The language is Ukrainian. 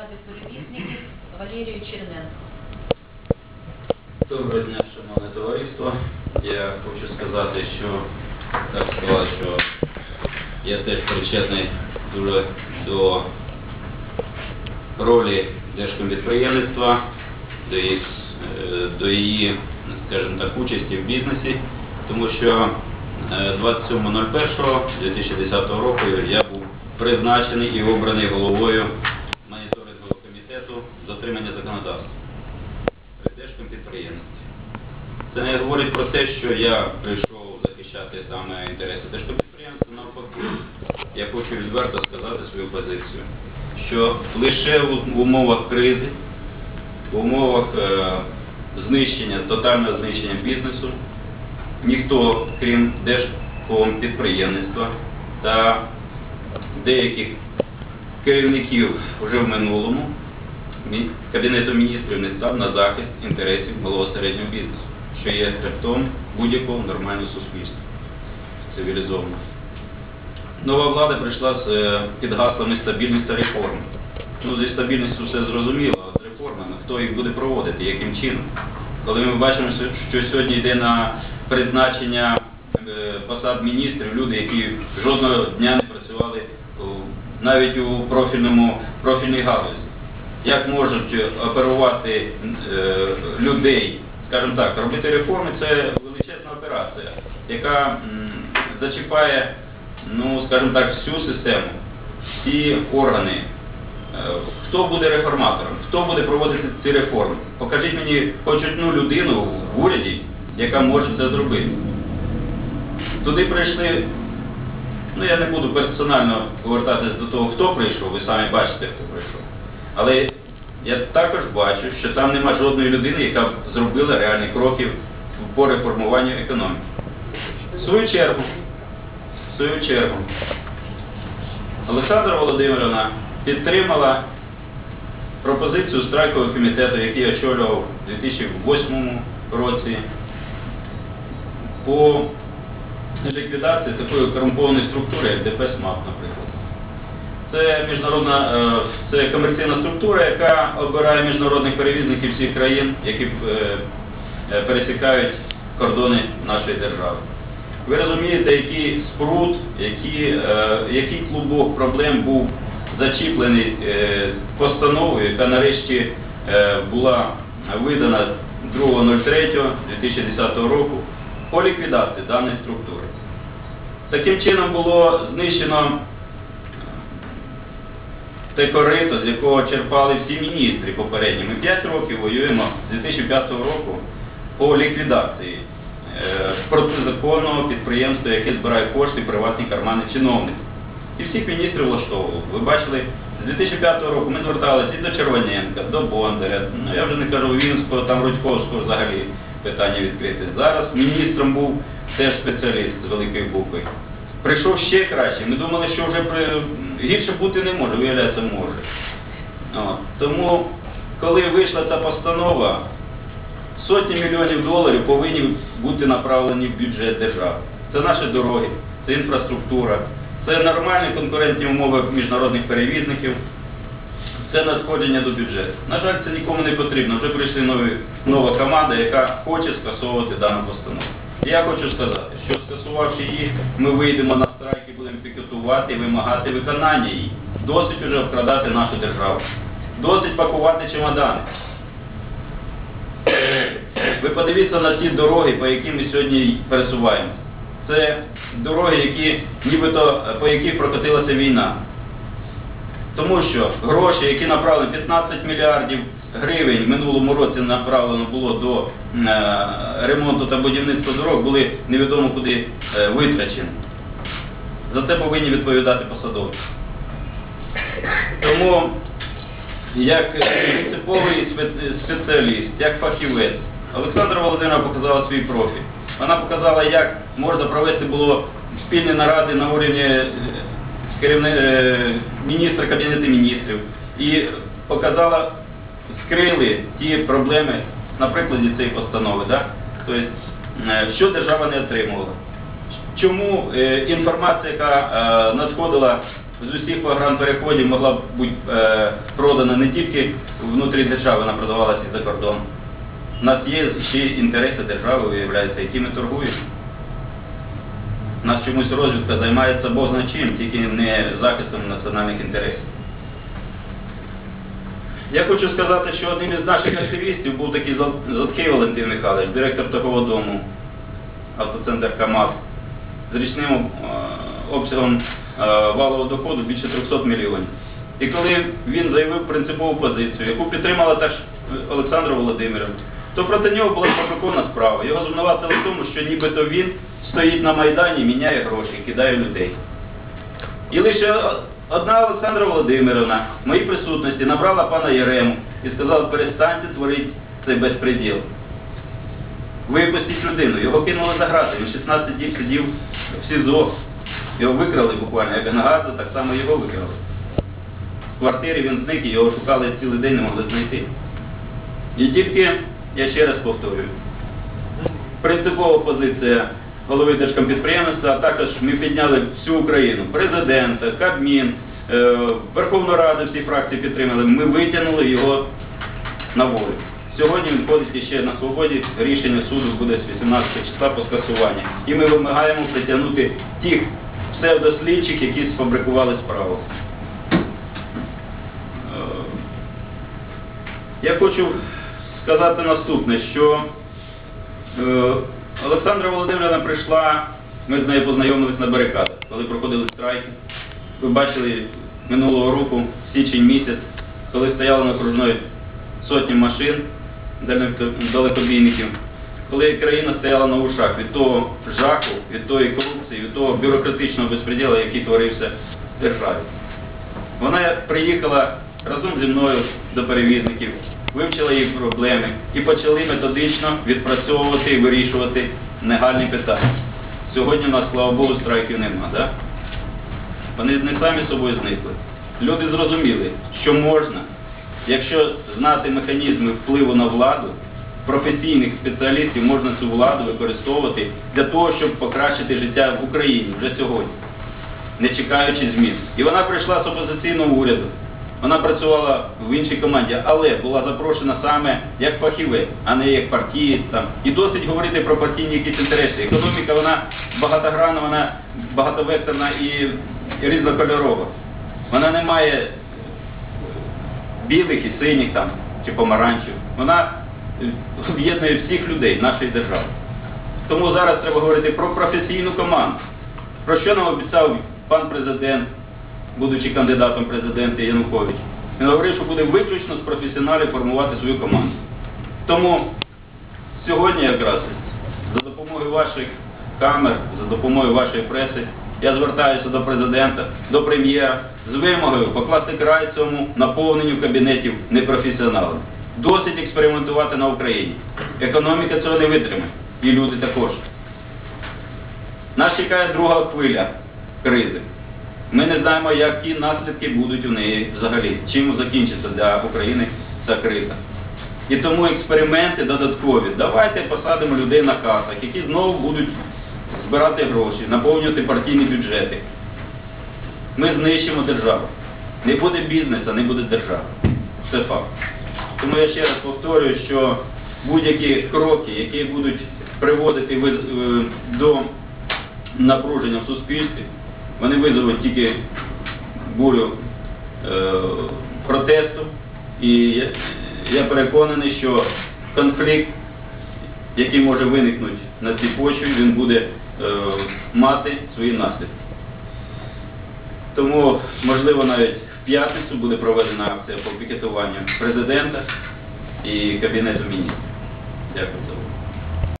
Ради перевізників Валерію Черненко. Доброго дня, шановне товариство. Я хочу сказати, що так сказала, що я теж причетний дуже до ролі держкомпідприємництва, до, їх, е, до її, скажімо так, участі в бізнесі, тому що е, 27.01.2010 року я був призначений і обраний головою моніторингового комітету з дотримання законодавства держком. Це не говорить про те, що я прийшов захищати саме інтереси держкомпідприємства, навпаки. Я хочу відверто сказати свою позицію, що лише в умовах кризи, в умовах е, знищення, тотального знищення бізнесу, ніхто, крім держкомпідприємництва та деяких керівників вже в минулому, Кабінету міністрів не став на захист інтересів малого середнього бізнесу, що є хребтом будь-якого нормального суспільства, цивілізованого. Нова влада прийшла з е, під гаслами стабільність та реформ. Ну, зі стабільністю все зрозуміло, а з реформами хто їх буде проводити, яким чином. Коли ми бачимо, що- що сьогодні йде на призначення е, посад міністрів, люди, які жодного дня не працювали навіть у профільному профільній галузі як можуть оперувати е, людей, скажімо так, робити реформи це величезна операція, яка зачіпає, ну, скажімо так, всю систему, всі органи. Е, Хто буде реформатором? Хто буде проводити ці реформи? Покажіть мені хоч одну людину в уряді, яка може це зробити. Туди прийшли, ну я не буду персонально повертатись до того, хто прийшов, ви самі бачите, хто прийшов. Але я також бачу, що там нема жодної людини, яка б зробила реальні кроки по реформуванню економіки. В свою чергу, в свою чергу, Олександра Володимировна підтримала пропозицію страйкового комітету, який очолював у 2008 році, по ліквідації такої корумпованої структури, як ДП СМАП, наприклад. Це міжнародна, е, це комерційна структура, яка обирає міжнародних перевізників всіх країн, які е, е, пересікають кордони нашої держави. Ви розумієте, який спрут, які, е, який клубок проблем був зачіплений постановою, яка нарешті була видана 2.03.2010 року по ліквідації даної структури. Таким чином було знищено те корито, з якого черпали всі міністри попередні. Ми 5 років воюємо з 2005 року по ліквідації е, протизаконного підприємства, яке збирає кошти приватні кармани чиновників. І всіх міністрів влаштовувало. Ви бачили, з 2005 року ми зверталися і до Червоненка, до Бондаря, ну я вже не кажу Вінського, там Рудьковського взагалі питання відкрите. Зараз міністром був теж спеціаліст з великої букви. Прийшов ще краще. Ми думали, що вже при... гірше бути не може, виявляється, може. От. Тому, коли вийшла ця постанова, сотні мільйонів доларів повинні бути направлені в бюджет держави. Це наші дороги, це інфраструктура, це нормальні конкурентні умови міжнародних перевізників, це надходження до бюджету. На жаль, це нікому не потрібно. Вже прийшли нова команда, яка хоче скасовувати дану постанову. Я хочу сказати, що скасувавши її, ми вийдемо на страйк і будемо пікетувати і вимагати виконання її. Досить уже обкрадати нашу державу. Досить пакувати чемодани. Ви подивіться на ті дороги, по яким ми сьогодні пересуваємося. Це дороги, які нібито по яких прокотилася війна. Тому що гроші, які направлені 15 мільярдів гривень в минулому році направлено було до е, ремонту та будівництва дорог, були невідомо куди е, витрачені. За це повинні відповідати посадовці. Тому як принциповий спеціаліст, як фахівець, Олександра Володимировна показала свій профіль. Вона показала, як можна провести було спільні наради на е, керівни... е, міністра Кабінету міністрів і показала, скрили ті проблеми на прикладі цієї постанови. Да? Тобто, що держава не отримувала. Чому е, інформація, яка е, надходила з усіх погранпереходів могла б бути продана не тільки внутрі держави, вона продавалася і за кордон. У нас є ще інтереси держави, виявляється, якими торгують. У нас чомусь розвідка займається бозна чим, тільки не захистом національних інтересів. Я хочу сказати, що одним із наших активістів був такий Заткий Валентин Михайлович, директор такого дому, автоцентр КАМАЗ, з річним е, обсягом е, валового доходу більше 300 мільйонів. І коли він заявив принципову позицію, яку підтримала теж Олександр Володимирович, то проти нього була фабрикована справа. Його звинуватили в тому, що нібито він стоїть на Майдані, міняє гроші, кидає людей. І лише одна Олександра Володимирівна в моїй присутності набрала пана Єрему і сказала, перестаньте творити цей безпреділ. Випустіть людину, його кинули за грати, він 16 днів сидів в СІЗО. Його викрали буквально, як Гангадзе, так само його викрали. В квартирі він зник і його шукали цілий день, не могли знайти. І тільки, я ще раз повторюю, принципова позиція голови Держкомпідприємства, а також ми підняли всю Україну, президента, Кабмін, е, Верховну Раду, всі фракції підтримали, ми витягнули його на волю. Сьогодні він ходить ще на свободі, рішення суду буде з 18 числа по скасуванню. І ми вимагаємо притягнути тих псевдослідчих, які сфабрикували справу. Е, Я хочу сказати наступне, що е, Олександра Володимирівна прийшла, ми з нею познайомились на барикадах, коли проходили страйки. Ви бачили минулого року, січень місяць, коли стояли на окружної сотні машин далеко- далекобійників, коли країна стояла на ушах від того жаху, від тої корупції, від того бюрократичного безпреділу, який творився в державі. Вона приїхала разом зі мною до перевізників, вивчила їх проблеми і почали методично відпрацьовувати і вирішувати негальні питання. Сьогодні у нас, слава Богу, страйків нема, да? Вони не самі собою зникли. Люди зрозуміли, що можна, якщо знати механізми впливу на владу, професійних спеціалістів можна цю владу використовувати для того, щоб покращити життя в Україні вже сьогодні не чекаючи змін. І вона прийшла з опозиційного уряду. Вона працювала в іншій команді, але була запрошена саме як фахівець, а не як партієць там. І досить говорити про партійні якісь інтереси. Економіка вона багатогранна, вона багатовекторна і різнокольорова. Вона не має білих і синіх там чи помаранчів. Вона об'єднує всіх людей нашої держави. Тому зараз треба говорити про професійну команду. Про що нам обіцяв пан президент, будучи кандидатом президента Янукович? Він говорив, що буде виключно з професіоналів формувати свою команду. Тому сьогодні якраз за допомогою ваших камер, за допомогою вашої преси, я звертаюся до президента, до прем'єра з вимогою покласти край цьому наповненню кабінетів непрофесіоналами. Досить експериментувати на Україні. Економіка цього не витримає. І люди також. Нас чекає друга хвиля кризи. Ми не знаємо, які наслідки будуть у неї взагалі, чим закінчиться для України ця криза. І тому експерименти додаткові. Давайте посадимо людей на касах, які знову будуть збирати гроші, наповнювати партійні бюджети. Ми знищимо державу. Не буде бізнесу, не буде держави. Це факт. Тому я ще раз повторюю, що будь-які кроки, які будуть приводити е, до напруження в суспільстві, вони визовуть тільки бурю е, протесту. І я, я переконаний, що конфлікт, який може виникнути на цій почві, він буде е, мати свої наслідки. Тому, можливо, навіть в п'ятницю буде проведена акція по пікетуванню президента і Кабінету міністрів. Дякую за увагу.